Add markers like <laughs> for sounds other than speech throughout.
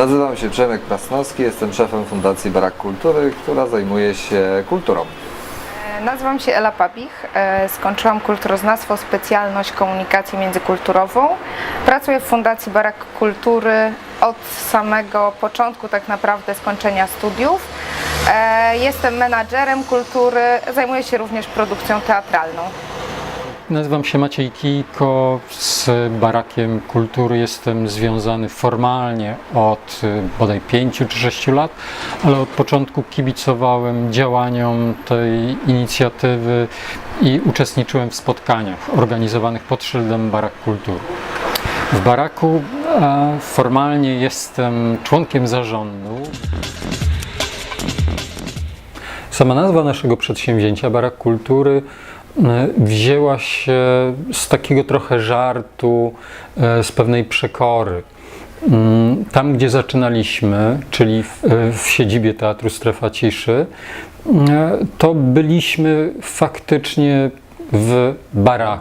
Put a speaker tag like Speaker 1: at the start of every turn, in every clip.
Speaker 1: Nazywam się Przemek Krasnowski, jestem szefem Fundacji Barak Kultury, która zajmuje się kulturą.
Speaker 2: Nazywam się Ela Pabich, e, skończyłam kulturoznawstwo, specjalność komunikacji międzykulturową. Pracuję w Fundacji Barak Kultury od samego początku tak naprawdę skończenia studiów. E, Jestem menadżerem kultury, zajmuję się również produkcją teatralną.
Speaker 3: Nazywam się Maciej Kijko, z Barakiem Kultury jestem związany formalnie od y, bodaj 5 czy 6 lat, ale od początku kibicowałem działaniom tej inicjatywy i uczestniczyłem w spotkaniach organizowanych pod szyldem Barak Kultury. W Baraku formalnie jestem członkiem zarządu. Sama nazwa naszego przedsięwzięcia, Barak Kultury, wzięła się z takiego trochę żartu, e, z pewnej przekory. Mm, Tam, gdzie zaczynaliśmy, czyli w, e, w siedzibie Teatru Strefa Ciszy, e, to byliśmy faktycznie w barach.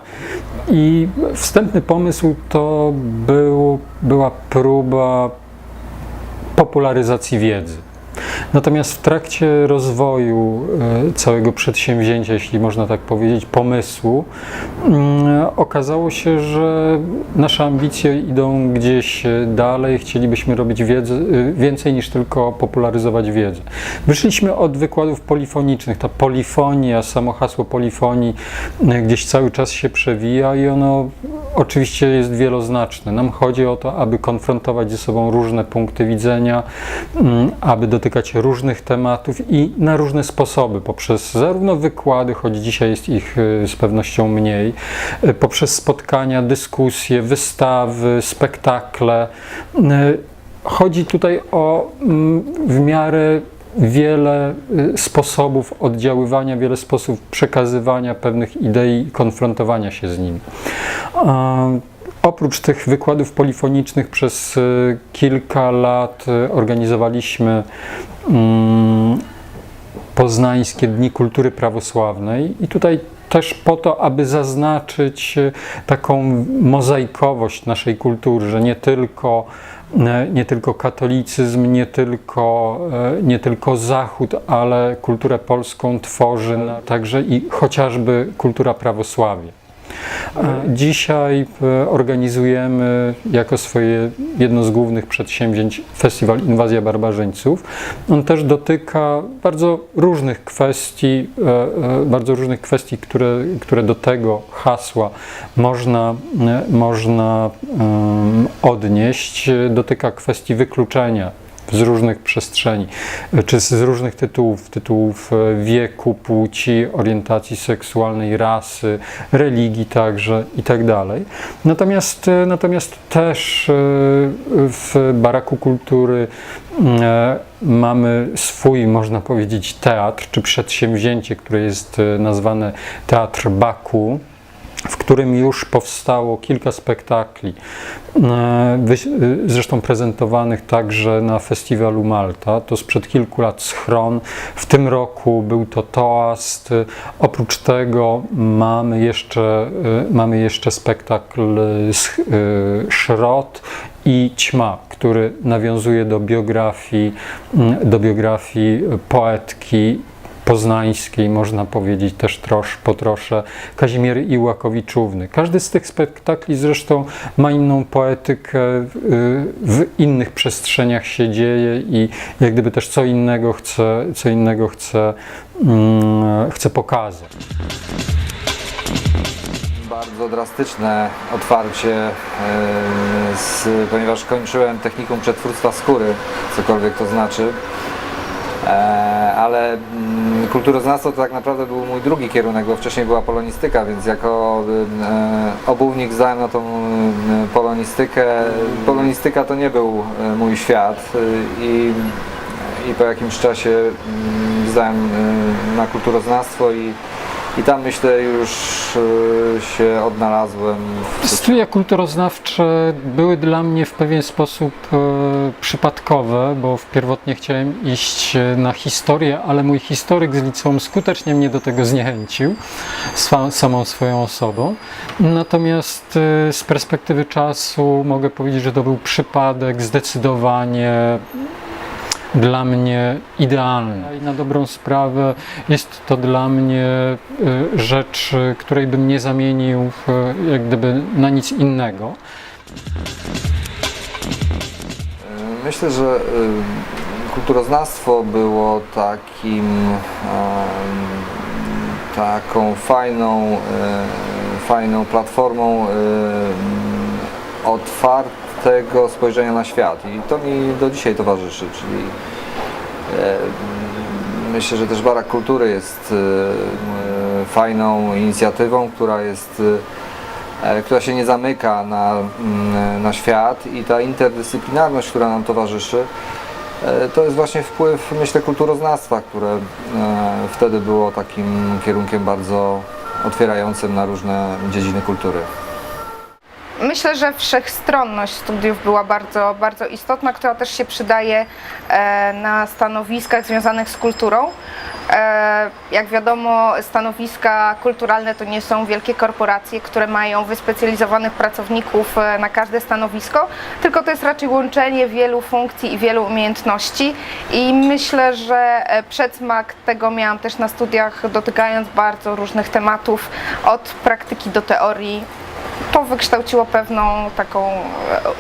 Speaker 3: I wstępny pomysł to był, była próba popularyzacji wiedzy. Natomiast w trakcie rozwoju e, całego przedsięwzięcia, jeśli można tak powiedzieć, pomysłu, mm, okazało się, że nasze ambicje idą gdzieś dalej. Chcielibyśmy robić e, więcej niż tylko popularyzować wiedzę. Wyszliśmy od wykładów polifonicznych. Ta polifonia, samo hasło polifonii e, gdzieś cały czas się przewija i ono oczywiście jest wieloznaczne. Nam chodzi o to, aby konfrontować ze sobą różne punkty widzenia, mm, aby dotykać różnych tematów i na różne sposoby, poprzez zarówno wykłady, choć dzisiaj jest ich y, z pewnością mniej, y, poprzez spotkania, dyskusje, wystawy, spektakle. Y, Chodzi tutaj o mm, w miarę wiele sposobów oddziaływania, wiele sposobów przekazywania pewnych idei i konfrontowania się z nimi. Oprócz tych wykładów polifonicznych przez y, kilka lat y, organizowaliśmy mm, Poznańskie Dni Kultury Prawosławnej i tutaj też po to, aby zaznaczyć y, taką mozaikowość naszej kultury, że nie tylko, nie tylko katolicyzm, nie tylko, nie tylko Zachód, ale kulturę polską tworzy także i chociażby kultura prawosławia. E, Dzisiaj e, organizujemy jako swoje jedno z głównych przedsięwzięć festiwal Inwazja Barbarzyńców. On też dotyka bardzo różnych kwestii, e, bardzo różnych kwestii, które, które do tego hasła można, można odnieść. Dotyka kwestii wykluczenia z różnych przestrzeni, e, czy z różnych tytułów, tytułów e, wieku, płci, orientacji seksualnej, rasy, religii także i tak. Natomiast, e, natomiast też w Baraku Kultury e, mamy swój, można powiedzieć, teatr, czy przedsięwzięcie, które jest nazwane Teatr Baku w którym już powstało kilka spektakli, e, e, zresztą prezentowanych także na festiwalu Malta. To sprzed kilku lat Schron. W tym roku był to Toast. Oprócz tego mamy jeszcze, e, mamy jeszcze spektakl Szrot i Ćma, który nawiązuje do biografii, do biografii poetki poznańskiej, można powiedzieć też trosz, po trosze, Kazimiery Iłakowiczówny. Każdy z tych spektakli zresztą ma inną poetykę, w innych przestrzeniach się dzieje i jak gdyby też co innego chce, co innego chce, mm, chce pokazać.
Speaker 1: Bardzo drastyczne otwarcie, e, z, ponieważ kończyłem technikum przetwórstwa skóry, cokolwiek to znaczy. E, ale mm, kulturoznawstwo to tak naprawdę był mój drugi kierunek, bo wcześniej była polonistyka, więc jako e, obuwnik zdałem na tą e, polonistykę. Polonistyka to nie był mój świat i, i po jakimś czasie mm, zdałem na kulturoznawstwo i, i tam myślę już się odnalazłem.
Speaker 3: Studia kulturoznawcze były dla mnie w pewien sposób przypadkowe, bo pierwotnie chciałem iść e, na historię, ale mój historyk z liceum skutecznie mnie do tego zniechęcił samą swoją osobą. Natomiast e, z perspektywy czasu mogę powiedzieć, że to był przypadek zdecydowanie dla mnie idealny. I na dobrą sprawę jest to dla mnie e, rzecz, której bym nie zamienił jak gdyby na nic innego.
Speaker 1: Myślę, że y, kulturoznawstwo było takim, taką fajną, y, fajną platformą y, otwartego spojrzenia na świat. I to mi do dzisiaj towarzyszy, czyli myślę, że też Barak Kultury jest fajną inicjatywą, która jest która się nie zamyka na, mm, na świat i ta interdyscyplinarność, która nam towarzyszy, e, to jest właśnie wpływ, myślę, kulturoznawstwa, które e, wtedy było takim kierunkiem bardzo otwierającym na różne dziedziny kultury.
Speaker 2: Myślę, że wszechstronność studiów była bardzo, bardzo istotna, która też się przydaje e, na stanowiskach związanych z kulturą. E, Jak wiadomo, stanowiska kulturalne to nie są wielkie korporacje, które mają wyspecjalizowanych pracowników e, na każde stanowisko, tylko to jest raczej łączenie wielu funkcji i wielu umiejętności. I myślę, że przedsmak tego miałam też na studiach, dotykając bardzo różnych tematów, od praktyki do teorii to wykształciło pewną taką e,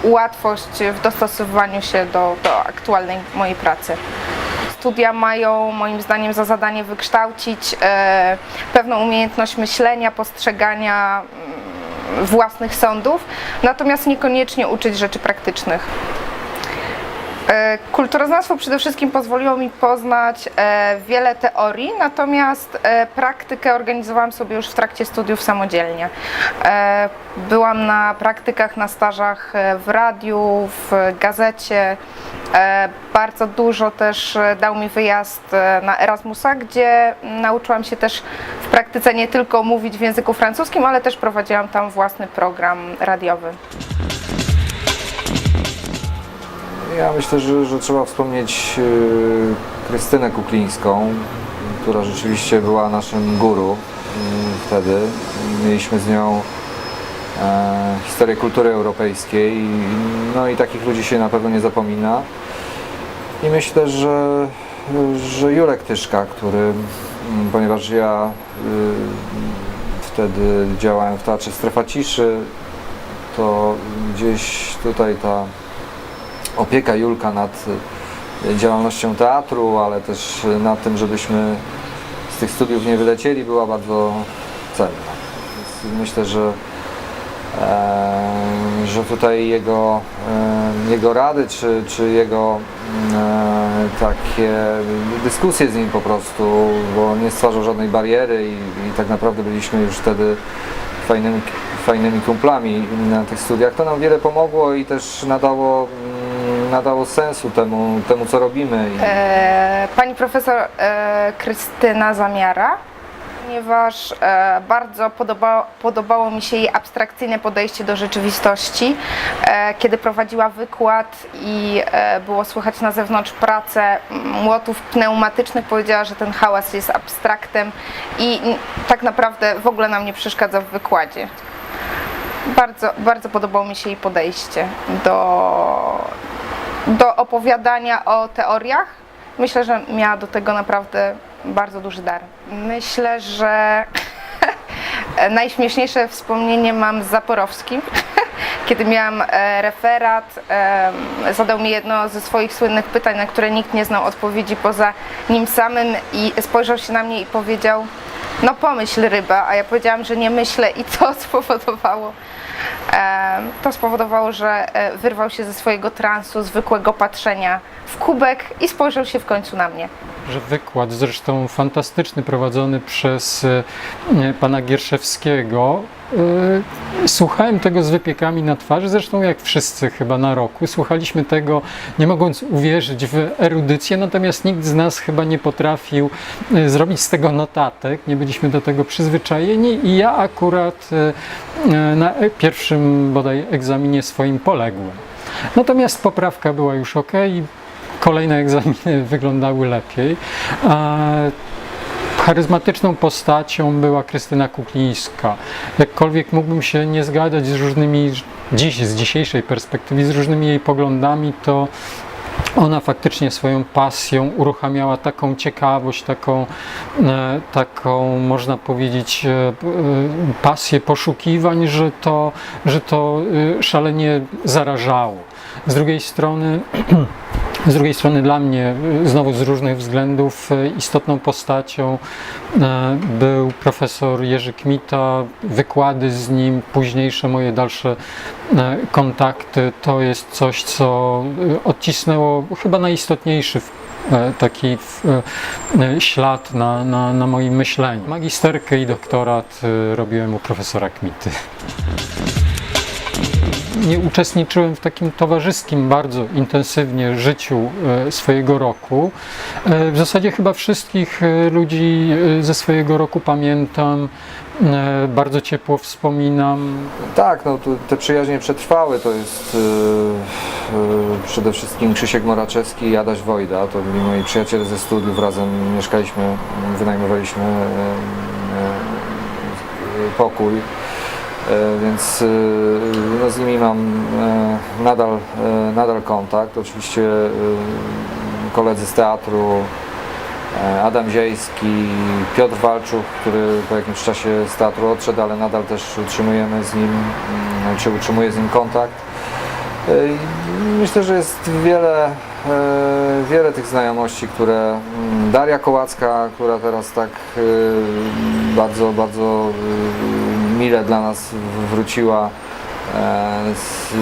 Speaker 2: łatwość w dostosowywaniu się do, do aktualnej mojej pracy. Studia mają moim zdaniem za zadanie wykształcić e, pewną umiejętność myślenia, postrzegania mm, własnych sądów, natomiast niekoniecznie uczyć rzeczy praktycznych. Kulturoznawstwo przede wszystkim pozwoliło mi poznać e, wiele teorii, natomiast e, praktykę organizowałam sobie już w trakcie studiów samodzielnie. E, Byłam na praktykach, na stażach w radiu, w gazecie. Bardzo dużo też dał mi wyjazd na Erasmusa, gdzie nauczyłam się też w praktyce nie tylko mówić w języku francuskim, ale też prowadziłam tam własny program radiowy.
Speaker 1: Ja myślę, że, że trzeba wspomnieć y, Krystynę Kuklińską, która rzeczywiście była naszym guru y, wtedy. Mieliśmy z nią e, historię kultury europejskiej, no i takich ludzi się na pewno nie zapomina. I myślę, że, że Jurek Tyszka, który, ponieważ ja wtedy działałem w Teatrze Strefa Ciszy, to gdzieś tutaj ta opieka Julka nad y, działalnością teatru, ale też nad tym, żebyśmy z tych studiów nie wylecieli, była bardzo cenna. Więc myślę, że, e, że tutaj jego, e, jego rady, czy, czy jego e, takie dyskusje z nim po prostu, bo nie stwarzał żadnej bariery i, i tak naprawdę byliśmy już wtedy fajnymi, fajnymi kumplami na tych studiach. To nam wiele pomogło i też nadało, mm, nadało sensu temu, temu co robimy. I,
Speaker 2: E, Pani profesor e, Krystyna Zamiara, ponieważ e, bardzo podoba, podobało mi się jej abstrakcyjne podejście do rzeczywistości. E, Kiedy prowadziła wykład i e, było słychać na zewnątrz pracę młotów pneumatycznych, powiedziała, że ten hałas jest abstraktem i tak naprawdę w ogóle nam nie przeszkadza w wykładzie. Bardzo, bardzo podobało mi się jej podejście do, do opowiadania o teoriach. Myślę, że miała do tego naprawdę bardzo duży dar. Myślę, że <laughs> najśmieszniejsze wspomnienie mam z Zaporowskim. <laughs> Kiedy miałam e, referat, zadał mi jedno ze swoich słynnych pytań, na które nikt nie znał odpowiedzi poza nim samym i spojrzał się na mnie i powiedział no pomyśl ryba, a ja powiedziałam, że nie myślę i to <laughs> spowodowało To spowodowało, że e, wyrwał się ze swojego transu, zwykłego patrzenia w kubek i spojrzał się w końcu na mnie.
Speaker 3: że wykład, zresztą fantastyczny, prowadzony przez e, pana Gierszewskiego. E, Słuchałem tego z wypiekami na twarzy, zresztą jak wszyscy chyba na roku. Słuchaliśmy tego, nie mogąc uwierzyć w erudycję, natomiast nikt z nas chyba nie potrafił e, zrobić z tego notatek, nie byliśmy do tego przyzwyczajeni i ja akurat e, na e- pierwszym bodaj egzaminie swoim poległem. Natomiast poprawka była już ok kolejne egzaminy <laughs> wyglądały lepiej. Charyzmatyczną postacią była Krystyna Kuklińska. Jakkolwiek mógłbym się nie zgadzać z różnymi, dziś, z dzisiejszej perspektywy, z różnymi jej poglądami, to ona faktycznie swoją pasją uruchamiała taką ciekawość, taką, e, taką można powiedzieć, e, e, pasję poszukiwań, że to, że to szalenie zarażało. Z drugiej strony, <clears throat> z drugiej strony dla mnie, znowu z różnych względów, e, istotną postacią e, był profesor Jerzy Kmita, wykłady z nim, późniejsze moje dalsze e, kontakty, to jest coś, co odcisnęło chyba najistotniejszy taki ślad na, na, na moim myśleniu. Magisterkę i doktorat robiłem u profesora Kmity. Nie uczestniczyłem w takim towarzyskim bardzo intensywnie życiu e, swojego roku. E, W zasadzie chyba wszystkich e, ludzi ze swojego roku pamiętam, bardzo ciepło wspominam.
Speaker 1: Tak, no te przyjaźnie przetrwały, to jest yy, yy, przede wszystkim Krzysiek Moraczewski i Adaś Wojda, to byli moi przyjaciele ze studiów, razem mieszkaliśmy, wynajmowaliśmy yy, yy, pokój, więc yy, no, z nimi mam yy, nadal, nadal kontakt, oczywiście koledzy z teatru, E, Adam Ziejski, Piotr Walczuk, który po jakimś czasie z teatru odszedł, ale nadal też utrzymujemy z nim, mm, czy utrzymuję z nim kontakt. E, Myślę, że jest wiele, e, wiele tych znajomości, które mm, Daria Kołacka, która teraz tak e, bardzo, bardzo e, mile dla nas wróciła e, z,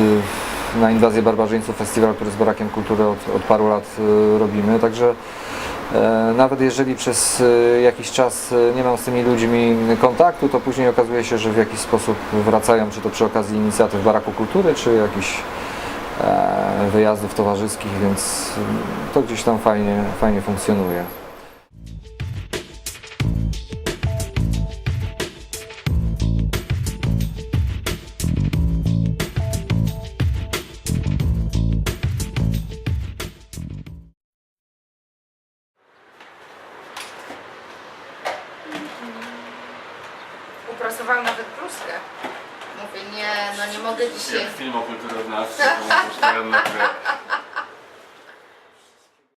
Speaker 1: na inwazję barbarzyńców, festiwal, który z Barakiem Kultury od, od paru lat e, robimy, także E, Nawet jeżeli przez jakiś czas nie mam z tymi ludźmi kontaktu, to później okazuje się, że w jakiś sposób wracają, czy to przy okazji inicjatyw Baraku Kultury, czy jakichś wyjazdów towarzyskich, więc to gdzieś tam fajnie, fajnie funkcjonuje.